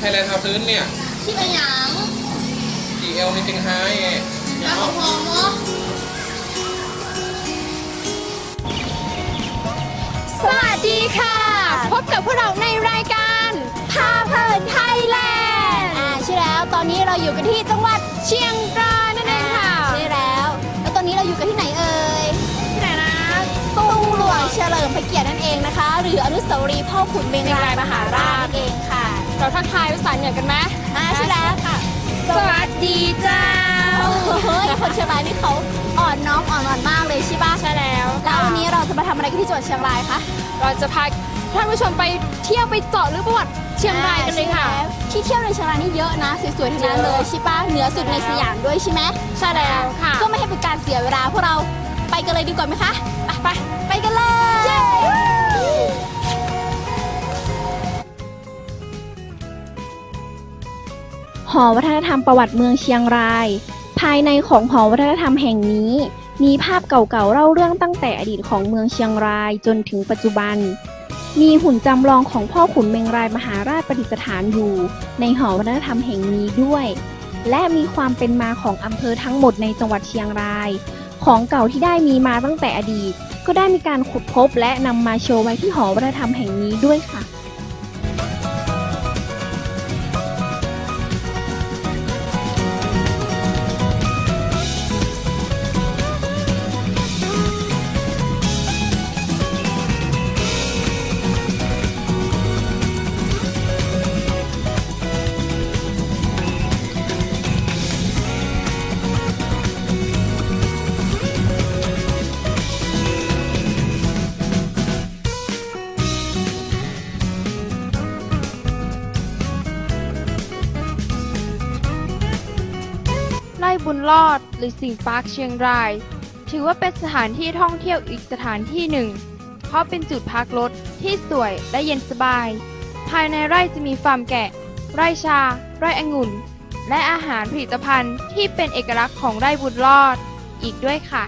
ไทยแลนด์ทาวซื้นเนี่ยที่เป็นหยัง GL ในเชียงไฮ้แล้วของพองเนาะสวัสดีค่ะ พบกับพวกเราในรายการพาเพลินไทยแลนด์อ่าใช่แล้วตอนนี้เราอยู่กันที่จังหวัดเชียงรายนั่นเองค่ะ ใช่แล้ว แล้วตอนนี้เราอยู่กันที่ไหนเอ่ยที่ไหนนะตุ้งหลวงเฉลิมพระเกียรตินั่นเองนะคะ หรืออนุสาวรีย์พ่อขุนเมงรายมหาราชนั่นเองค่ะ เราทักทายภาษาเหนือกันไหมอ่าใช่แล้วค่ะ สวัสดีเจ้าโอ้โหคนเชียงรายนี่เขาอ่อนน้อมอ่อนหวานมากเลยใช่ปะใช่แล้วแล้ววันนี้เราจะมาทำอะไรกันที่จังหวัดเชียงรายคะ เราจะพาท่านผู้ชมไปเที่ยวไปเจาะลึกประวัติเชียงรายกันเลยค่ะอ่าใช่แล้วที่เที่ยวในเชียงรายนี่เยอะนะสวยๆทั้งนั้นเลยใช่ปะเหนือสุดในสยามด้วยใช่ไหมใช่แล้วค่ะ ก็ไม่ให้เป็นการเสียเวลาพวกเราไปกันเลยดีกว่าไหมคะ ไปไปกันเลย หอวัฒนธรรมประวัติเมืองเชียงราย ภายในของหอวัฒนธรรมแห่งนี้ มีภาพเก่าๆเล่าเรื่องตั้งแต่อดีตของเมืองเชียงรายจนถึงปัจจุบัน มีหุ่นจำลองของพ่อขุนเมงรายมหาราชประดิษฐานอยู่ ในหอวัฒนธรรมแห่งนี้ด้วย และมีความเป็นมาของอำเภอทั้งหมดในจังหวัดเชียงราย ของเก่าที่ได้มีมาตั้งแต่อดีต ก็ได้มีการขุดพบและนำมาโชว์ไว้ที่หอวัฒนธรรมแห่งนี้ด้วยค่ะ หรือสิงห์ปาร์คเชียงราย ถือว่าเป็นสถานที่ท่องเที่ยวอีกสถานที่หนึ่ง เพราะเป็นจุดพักรถที่สวยและเย็นสบาย ภายในไร่จะมีฟาร์มแกะ ไร่ชา ไร่องุ่น และอาหารผลิตภัณฑ์ที่เป็นเอกลักษณ์ของไร่บุญรอดอีกด้วยค่ะ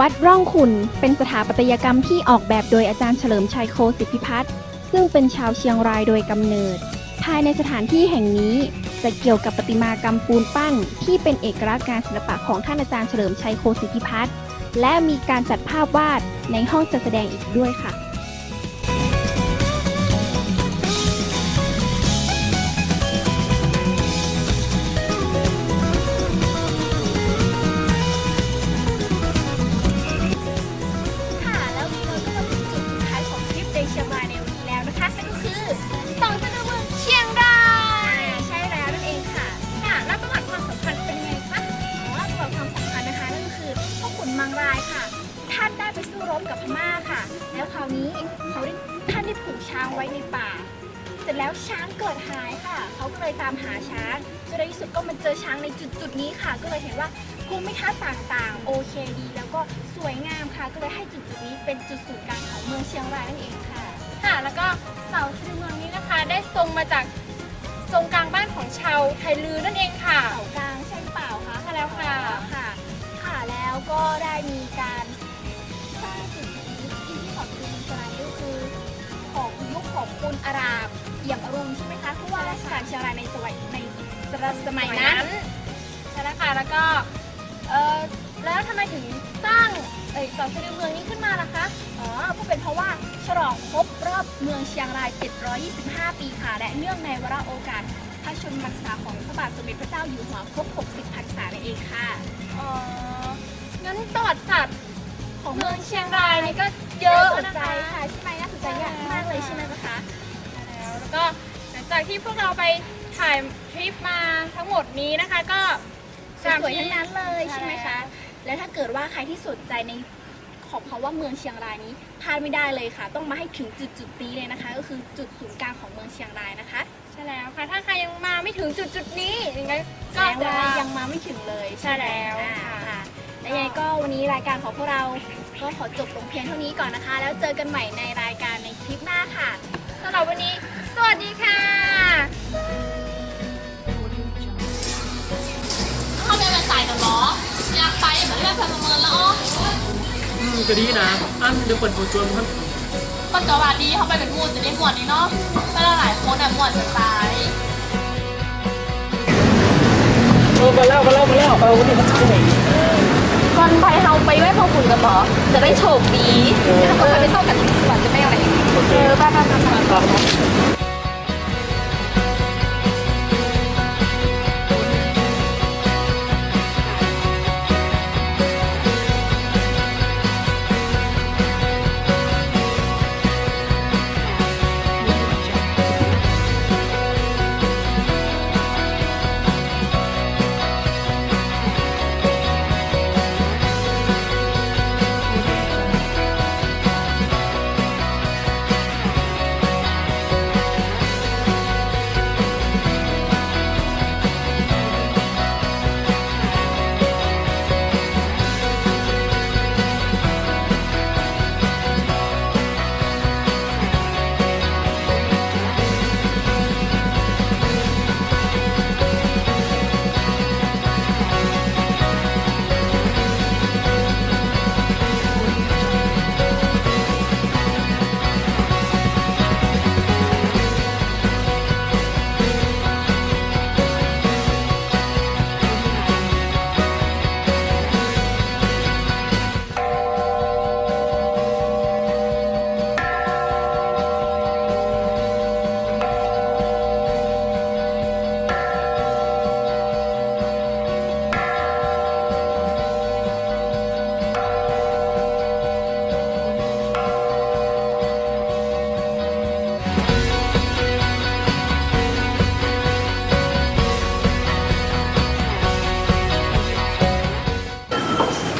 วัดร่องขุนเป็นสถาปัตยกรรมที่ออกแบบโดยอาจารย์เฉลิมชัยโคสิทธิพัฒน์ซึ่งเป็นชาวเชียงรายโดยกำเนิด ภายในสถานที่แห่งนี้จะเกี่ยวกับประติมากรรมปูนปั้น ที่เป็นเอกลักษณ์งานศิลปะของท่านอาจารย์เฉลิมชัยโคสิทธิพัฒน์และมีการจัดภาพวาดในห้องจัดแสดงอีกด้วยค่ะค่ะายค่ะ ท่านได้ไปสู้รบกับพม่าค่ะ แล้วคราวนี้เขาได้ท่านได้ผูกช้างไว้ในป่า เสร็จแล้วช้างเกิดหายค่ะ เขาก็เลยตามหาช้างจนในที่สุดก็มาเจอช้างในจุดจุดๆนี้ค่ะ ก็เลยเห็นว่าภูมิทัศน์ต่างๆ โอเคดี แล้วก็สวยงามค่ะ ก็เลยให้จุดจุดๆนี้เป็นจุดศูนย์กลางของเมืองเชียงรายนั่นเองค่ะ ค่ะ แล้วก็เสาชื่อเมืองนี้นะคะ ได้ทรงมาจากทรงกลางบ้านของชาวไทยลือนั่นเองค่ะเสากลางใช่หรือเปล่าคะใช่แล้วค่ะ ค่ะค่ะแล้ว ก็ได้มีการสร้างจุดนี้ที่ที่ของจุดสลายก็คือของยุคของคุณอารามเอี่ยมอรุณใช่ไหมคะผู้ว่าราชการเชียงรายในสมัยในสมัยนั้นใช่แล้วค่ะแล้วก็เออแล้วทำไมถึงสร้างเอ่ยเสาชื่อเมืองนี้ขึ้นมาล่ะคะ อ๋อก็เป็นเพราะว่าฉลองครบรอบเมืองเชียงราย 725 ปีค่ะ และเนื่องในวาระโอกาสพระชนมพรรษาของพระบาทสมเด็จพระเจ้าอยู่หัวครบ 60 พรรษานั่นเองค่ะอ๋อ งั้นประวัติศาสตร์ของเมืองเชียงรายนี่ก็เยอะน่าสนนะใจคะค่ะใช่ไหมน่าสนใจอย่างมากเลยใช่ไหมคะแล้วแล้วก็หลังจากที่พวกเราไปถ่ายทริปมาทั้งหมดนี้นะคะก็สวยๆทั้งนั้นเลยใช่ใช่ไหมคะ และถ้าเกิดว่าใครที่สนใจในของคำว่าเมืองเชียงรายนี้พลาดไม่ได้เลยค่ะ ต้องมาให้ถึงจุดจุดๆนี้เลยนะคะ ก็คือจุดศูนย์กลางของเมืองเชียงรายนะคะใช่แล้วค่ะถ้าใครยังมาไม่ถึงจุดจุดๆนี้ยังไงแสก็ดงจะว่ายังมาไม่ถึงเลยใช่แล้วอ่าค่ะและยังไงก็วั นนี้รายการของพวกเราก็ขอจบลงเพียงเท่านี้ก่อนนะคะ แล้วเจอกันใหม่ในรายการในคลิปหน้าค่ะสำหรับวันนี้ สวัสดีค่ะเข้าไปมาใส่กับหมออยากไปเหมือนแบบประเมินแล้วอ๋ออืมก็ดีนะ อันเดี๋ยวเปิดโปรจวนมันคนกว่าดีเขาไปเป็นหมูจะได้หมวดนี้เนาะไปหลายคนอะหมวดจะตายเออมาแล้วมาแล้วมาแล้วเอาวันนี้มาที่ไหนก่ อนไปเฮาไปไหว้พ่อขุนกันหรอจะได้โชคดีถ้าต้องไปเศร้ากันก่อนจะไม่เอาอะไรเออไปไปไปไป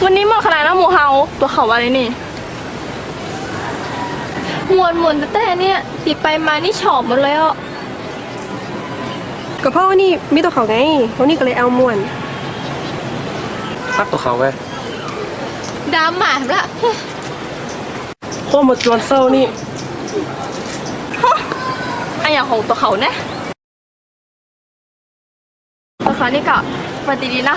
วันนี้หมดขนาดนะหมูเฮาตัวเขาอะไรนี่ มวนมวนแต่แต่เนี่ยติดไปมานี่ฉอบหมดเลยอะก็เพราะว่านี่มีตัวเขาไงวันนี้ก็เลยเอามวนพักตัวเขาไว้ดามหมาละโคตรมาจวนเศร้านี่ไออย่างของตัวเขาเนี่ยตัวเขานี่ก็ปฏิดีนะ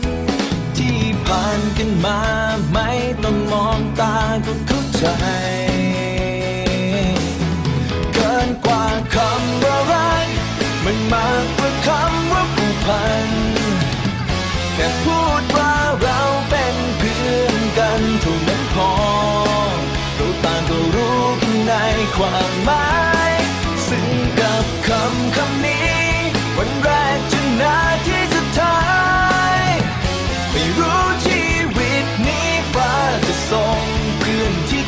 ผ่านกันมา ไม่ต้องมองตาก็เข้าใจ เกินกว่าคำว่ารัก มันมากกว่าคำว่าผูกพันแค่พู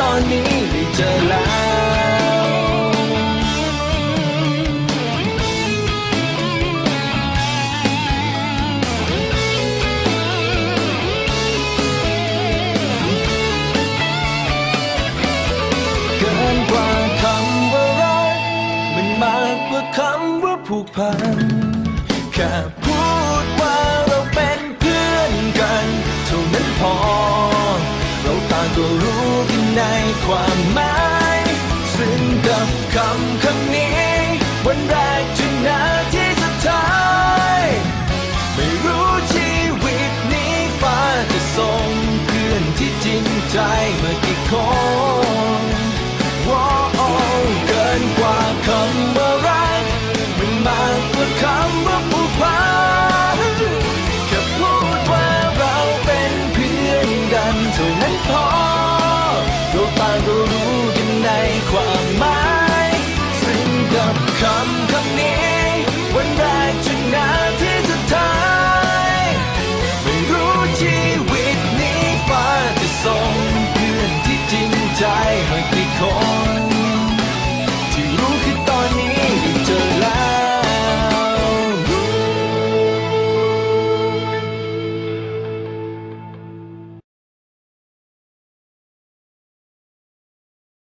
ตอนนี้ได้เจอแล้ว